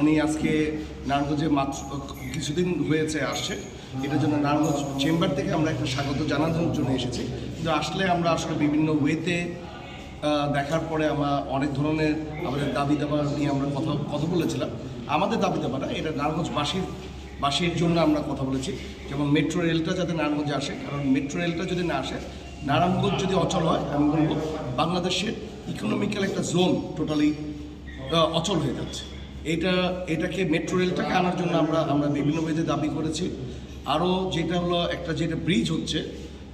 উনি আজকে নারায়ণগঞ্জে মাত্র, কিছুদিন হয়েছে আসছে। এটার জন্য নারায়ণগঞ্জ চেম্বার থেকে আমরা একটা স্বাগত জানানোর জন্য এসেছি। কিন্তু আসলে আমরা আসলে বিভিন্ন ওয়েতে দেখার পরে আমরা অনেক ধরনের আমাদের দাবি দাবা নিয়ে আমরা কথা কথা বলেছিলাম। আমাদের দাবি দাবাটা এটা নারায়ণগঞ্জবাসীর, বাসীর জন্য আমরা কথা বলেছি। যেমন মেট্রো রেলটা যাতে নারায়ণগঞ্জে আসে, কারণ মেট্রো রেলটা যদি না আসে, নারায়ণগঞ্জ যদি অচল হয়, আমি বলব বাংলাদেশের ইকোনমিক্যাল একটা জোন টোটালি অচল হয়ে যাচ্ছে। এটা, এটাকে মেট্রো রেলটাকে আনার জন্য আমরা আমরা বিভিন্ন ওয়েতে দাবি করেছি। আরও যেটা হলো একটা যেটা ব্রিজ হচ্ছে,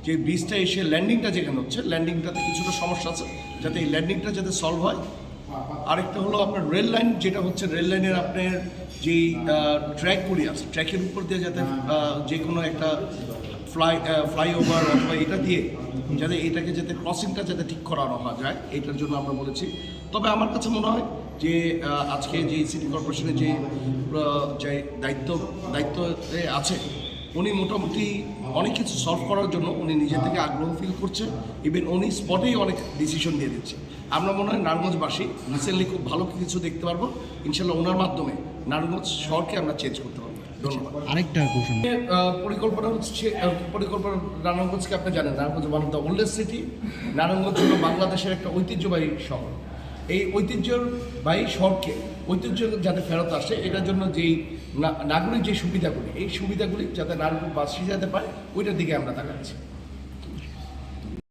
যে ব্রিজটা এসে ল্যান্ডিংটা যেখানে হচ্ছে ল্যান্ডিংটাতে কিছুটা সমস্যা আছে। যাতে এই ল্যান্ডিংটা যাতে সলভ হয় আরেকটা হলো আপনার রেল লাইন, যেটা হচ্ছে রেল লাইনের আপনার যেই ট্র্যাকগুলি আছে, ট্র্যাকের উপর দিয়ে যাতে যে কোনো একটা ফ্লাই ফ্লাইওভার অথবা এটা দিয়ে যাতে এটাকে যাতে ক্রসিংটা যাতে ঠিক করানো যায়, এটার জন্য আমরা বলেছি। তবে আমার কাছে মনে হয় যে আজকে যে সিটি কর্পোরেশনের যে দায়িত্ব দায়িত্বে আছে উনি মোটামুটি অনেক কিছু সলভ করার জন্য উনি নিজে থেকে আগ্রহ ফিল করছে। ইভেন উনি স্পটেই অনেক ডিসিশন দিয়ে দিচ্ছে। আমরা মনে হয় নারায়ণগঞ্জবাসী রিসেন্টলি খুব ভালো কিছু দেখতে পারব। ইনশাল্লাহ ওনার মাধ্যমে নারায়ণগঞ্জ শহরকে আমরা চেঞ্জ করতে পারব। ধন্যবাদ। আরেকটা কোশ্চেন পরিকল্পনা হচ্ছে পরিকল্পনা নারায়ণগঞ্জকে আপনি জানেন Narayanganj one of the oldest city Narayanganj হল বাংলাদেশের একটা ঐতিহ্যবাহী শহর। এই ঐতিহ্যবাহী শহরকে ঐতিহ্য যাতে ফেরত আসে, এটার জন্য যেই নাগরিক যে সুবিধাগুলি, এই সুবিধাগুলি যাতে নাগরিক বাসি যাতে পারে ওইটার দিকে আমরা তাকাচ্ছি।